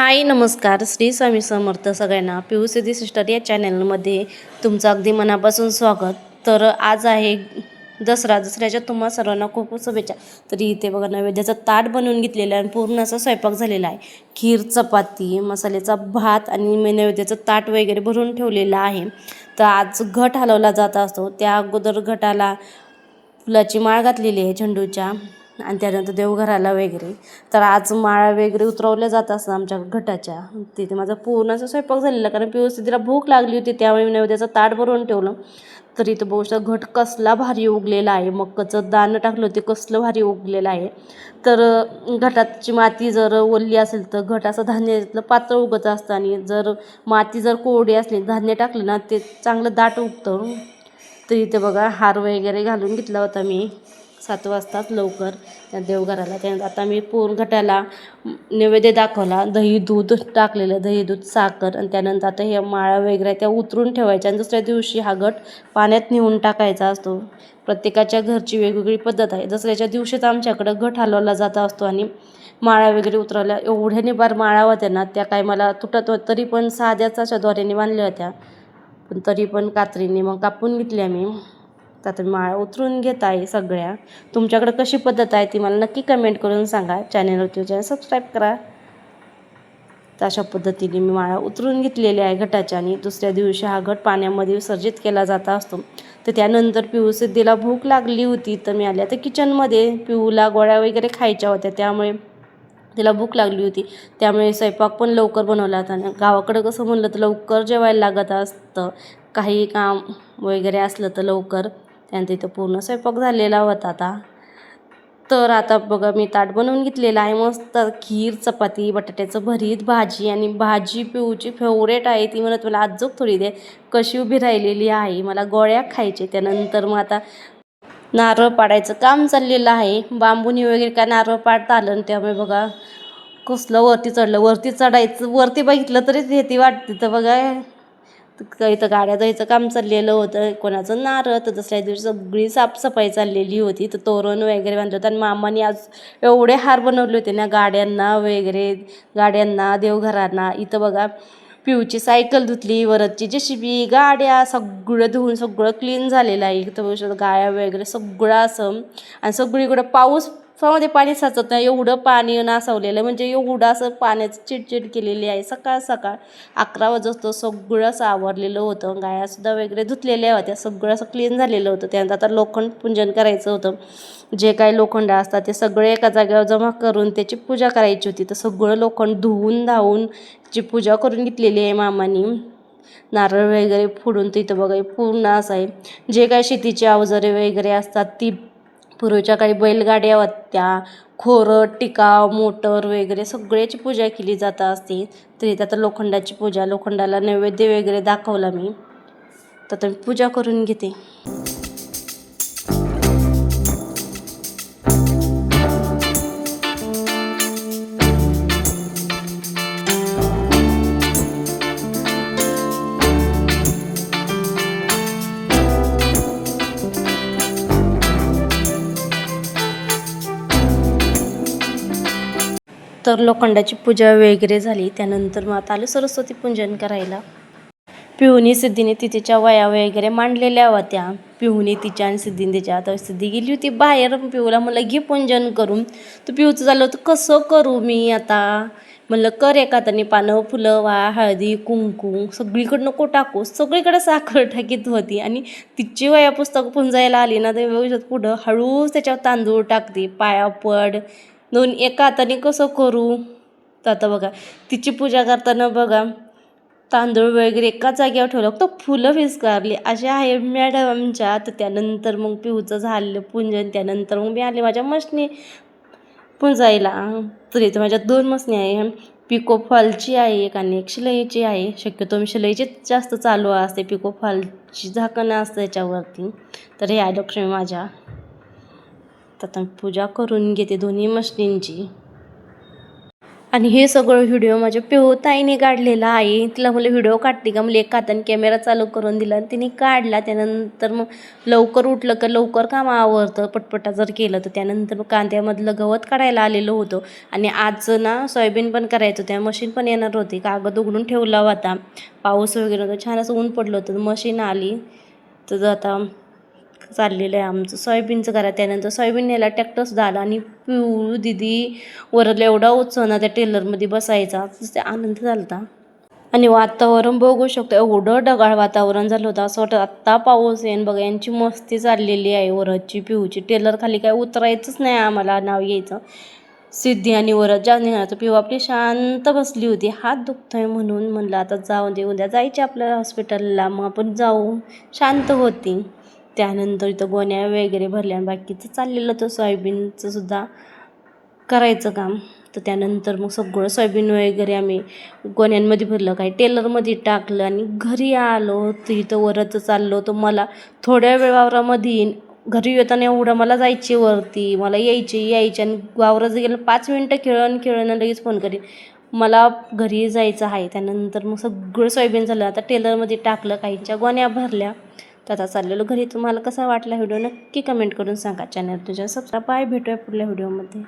हाय नमस्कार. श्री स्वामी समर्थ सगळ्यांना पी सिद्धी सिस्टर या चॅनलमध्ये तुमचं अगदी मनापासून स्वागत. तर आज आहे दसरा. दसऱ्याच्या तुम्हा सर्वांना खूप खूप शुभेच्छा. तरी इथे बघा नैवेद्याचं ताट बनवून घेतलेलं आहे आणि पूर्ण असा स्वयंपाक झालेला आहे. खीर चपाती मसाल्याचा भात आणि मी नैवेद्याचं ताट वगैरे भरून ठेवलेलं आहे. तर आज घट हलवला जात असतो. त्या अगोदर घटाला फुलाची माळ घातलेली आहे झेंडूच्या. आणि त्यानंतर देवघराला वगैरे. तर आज माळा वगैरे उतरवल्या जात असतात आमच्या घटाच्या. तिथे माझा पूर्ण असा स्वयंपाक झालेला कारण व्यवस्थित तिला भूक लागली होती त्यामुळे मी नैवेद्याचं ताट भरून ठेवलं. तर इथं बघू शकता घट कसला भारी उगलेला आहे. मक्काचं दाणं टाकलं होते कसलं भारी उगलेलं आहे. तर घटाची माती जर ओलली असेल तर घट असं धान्यातलं पातळ उगत असतं आणि जर माती जर कोरडी असली धान्य टाकलं ना ते चांगलं दाट उगतं. तर इथे बघा हार वगैरे घालून घेतला होता मी. सात वाजताच लवकर त्या देवघराला. त्यानंतर आता मी पूर्ण घटाला नैवेद्य दाखवला. दही दूध टाकलेलं. दही दूध साखर आणि त्यानंतर आता ह्या माळा वगैरे त्या उतरून ठेवायच्या आणि दुसऱ्या दिवशी हा गट पाण्यात नेऊन टाकायचा असतो. प्रत्येकाच्या घरची वेगवेगळी पद्धत आहे. दसऱ्याच्या दिवशीच आमच्याकडं घट हलवला जात असतो आणि माळा वगैरे उतरवल्या. एवढ्याने बार माळा होत्या ना त्या काय मला तुटत होत तरी पण साध्याच अशा दोऱ्याने बांधल्या होत्या. पण तरी पण कात्रीने मग कापून घेतल्या मी. तर आता मी माळा उतरून घेत आहे सगळ्या. तुमच्याकडे कशी पद्धत आहे ती मला नक्की कमेंट करून सांगा. चॅनलवरती चॅनल सबस्क्राईब करा. तर अशा पद्धतीने मी माळा उतरून घेतलेल्या आहे घटाच्या आणि दुसऱ्या दिवशी हा घट पाण्यामध्ये विसर्जित केला जात असतो. तर त्यानंतर पिऊ सिद्धीला भूक लागली होती तर मी आल्या तर किचनमध्ये पिऊला गोळ्या वगैरे खायच्या होत्या त्यामुळे तिला भूक लागली होती. त्यामुळे स्वयंपाक पण लवकर बनवला होता. आणि गावाकडं कसं म्हणलं तर लवकर जेवायला लागत असतं. काही काम वगैरे असलं तर लवकर. त्यानंतर इथं पूर्ण स्वयंपाक झालेला होता आता. तर आता बघा मी ताट बनवून घेतलेलं आहे. मस्त खीर चपाती बटाट्याचं भरीत भाजी आणि भाजी पिऊची फेवरेट आहे ती. म्हणत मला आजोक थोडी दे. कशी उभी राहिलेली आहे? मला गोळ्या खायचे त्यानंतर मग आता नारळ पाडायचं काम चाललेलं आहे. बांबूनी वगैरे काय नारळ पाडता आलं आणि त्यामुळे बघा कसलं वरती चढलं. वरती चढायचं वरती बघितलं तरीच भीती वाटते. तर बघा इथं गाड्या जायचं काम चाललेलं होतं. कोणाचं नारळ तर दुसऱ्या दिवशी सगळी साफसफाई चाललेली होती. तर तोरण वगैरे बांधलं होतं. आणि मामाने आज एवढे हार बनवले होते ना गाड्यांना वगैरे गाड्यांना देवघरांना. इथं बघा पिऊची सायकल धुतली वरदची जेसीबी गाड्या सगळं धुवून सगळं क्लीन झालेलं आहे. इथं बघू शकतो गाड्या वगैरे सगळं असं. आणि सगळीकडं पाऊस मध्ये पाणी साचत नाही. एवढं पाणी नासवलेलं म्हणजे एवढं असं पाण्याचं चिडचिड केलेली आहे. सकाळ सकाळ अकरा वाजतो सगळं असं आवरलेलं होतं गायासुद्धा वगैरे धुतलेल्या होत्या. सगळं असं क्लीन झालेलं होतं. त्यानंतर आता लोखंड पूजन करायचं होतं. जे काही लोखंड असतात ते सगळे एका जागेवर जमा करून त्याची पूजा करायची होती. तर सगळं लोखंड धुवून धावून जी पूजा करून घेतलेली आहे मामानी नारळ वगैरे फोडून तिथं बघा पूर्ण असं आहे. जे काही शेतीची अवजारे वगैरे असतात ती पूर्वीच्या काळी बैलगाड्या होत्या खोरं टिकाव मोटर वगैरे सगळ्याची पूजा केली जात असते. तरी आता लोखंडाची पूजा लोखंडाला नैवेद्य वगैरे दाखवला मी. तर मी पूजा करून घेते. तर लोखंडाची पूजा वगैरे झाली. त्यानंतर मग आता आलं सरस्वती पूजन करायला. पिहुनी सिद्धीने तिच्या वया वगैरे मांडलेल्या होत्या. पिहुनी तिच्या आणि सिद्धीने तिच्या. आता सिद्धी गेली होती बाहेर. पिऊला म्हणलं घे पूजन करून. तर पिऊचं झालं होतं कसं करू मी आता? म्हणलं कर एका हाताने पानं फुलं वा हळदी कुंकू सगळीकडं नको टाकू. सगळीकडे साखर टाकीत होती आणि तिची वया पुस्तक पुंजायला आली ना तर व्यवस्थित पुढं हळूच त्याच्यावर तांदूळ टाकते. पाया पड दोन एका हाताने कसं करू? तर आता बघा तिची पूजा करताना बघा तांदूळ वगैरे एका जागेवर ठेवलं फक्त फुलं फिसकारली. अशा आहे मॅडम आमच्या. तर त्यानंतर मग पिऊचं झालं पूजन त्यानंतर मग मी आले माझ्या मशनी पुंजायला. तर माझ्या दोन मशनी आहे. पिको फॉलची आहे एक आणि एक शिलाईची आहे. शक्यतो मी शिलाईची जास्त चालू असते. पिको फॉलची झाकणं असतं याच्यावरती तर हे आहे लक्ष्मी माझ्या. तर आता मी पूजा करून घेते दोन्ही मशनींची. आणि हे सगळं व्हिडिओ माझ्या पिवताईने काढलेला आहे. तिला मला व्हिडिओ काढते का? मला एक हाताने कॅमेरा चालू करून दिला आणि तिने काढला. त्यानंतर मग लवकर उठलं का लवकर काम आवरतं. पटपटा जर केलं तर. त्यानंतर मग कांद्यामधलं गवत काढायला आलेलं होतं. आणि आज ना सोयाबीन पण करायचं त्या मशीन पण येणार होती. कागद उघडून ठेवला होता. पाऊस वगैरे होता. छान असं ऊन पडलं होतं. मशीन आली. तर आता चाललेलं आहे आमचं. सोयाबीनचं करा त्यानंतर सोयाबीन न्यायला ट्रॅक्टरसुद्धा आला आणि पिऊ दिदी वरला एवढा उत्सव ना त्या टेलरमध्ये बसायचा. ते आनंद झाला होता आणि वातावरण बघू शकतो एवढं ढगाळ वातावरण झालं होतं. असं वाटतं आत्ता पाऊस येईन बघा यांची मस्ती चाललेली आहे वरदची पिऊची टेलर खाली काय उतरायचंच नाही आम्हाला नाव यायचं सिद्धी आणि वरद जा निघालं पिऊ आपली शांत बसली होती. हात दुखतोय म्हणून म्हणलं आता जाऊ दे. उद्या जायचे आपल्या हॉस्पिटलला मग आपण जाऊ. शांत होती. त्यानंतर इथं गोण्या वगैरे भरल्या आणि बाकीचं चाललेलं तर सोयाबीनचं सुद्धा करायचं काम. तर त्यानंतर मग सगळं सोयाबीन वगैरे आम्ही गोण्यांमध्ये भरलं. काही टेलरमध्ये टाकलं आणि घरी आलो तर इथं वरच चाललो तर मला थोड्या वेळामध्ये घरी येताना एवढं मला जायची वरती. मला यायची यायची आणि वावरात गेलं पाच मिनटं खेळून खेळून लगेच फोन करीन. मला घरी जायचं आहे. त्यानंतर मग सगळं सोयाबीन झालं. आता टेलरमध्ये टाकलं. काहींच्या गोण्या भरल्या. तर आता चाललेलो घरी. तुम्हाला कसा वाटला व्हिडिओ नक्की कमेंट करून सांगा. चॅनल तुझ्या सबस्क्राईब बाय भेटूया पुढल्या व्हिडिओमध्ये.